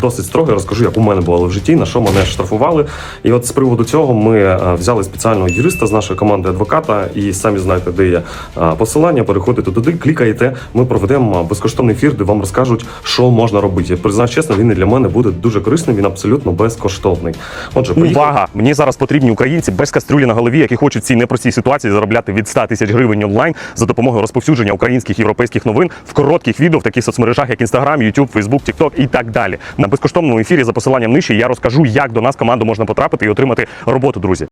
досить строго. Розкажу, як у мене було в житті, на що мене штрафували. І от з приводу цього ми е, взяли спеціального юриста з нашої команди адвоката, і самі знаєте, де є е, посилання. Переходите туди, клікаєте. Ми проведемо безкоштовний ефір, де вам розкажуть, що можна робити. Признаю чесно, він і для мене буде дуже корисним. Він абсолютно безкоштовний. Отже, поїхали. Увага! Мені зараз потрібні українці без кастрюлі на голові, які хочуть в цій непростій ситуації заробляти від 100 тисяч гривень онлайн за допомогою розповсюдження українських європейських новин в коротких відео в таких соцмережах, як Instagram, YouTube, Facebook, TikTok і так далі. На безкоштовному ефірі за посиланням нижче я розкажу, як до нас в команду можна потрапити і отримати роботу, друзі.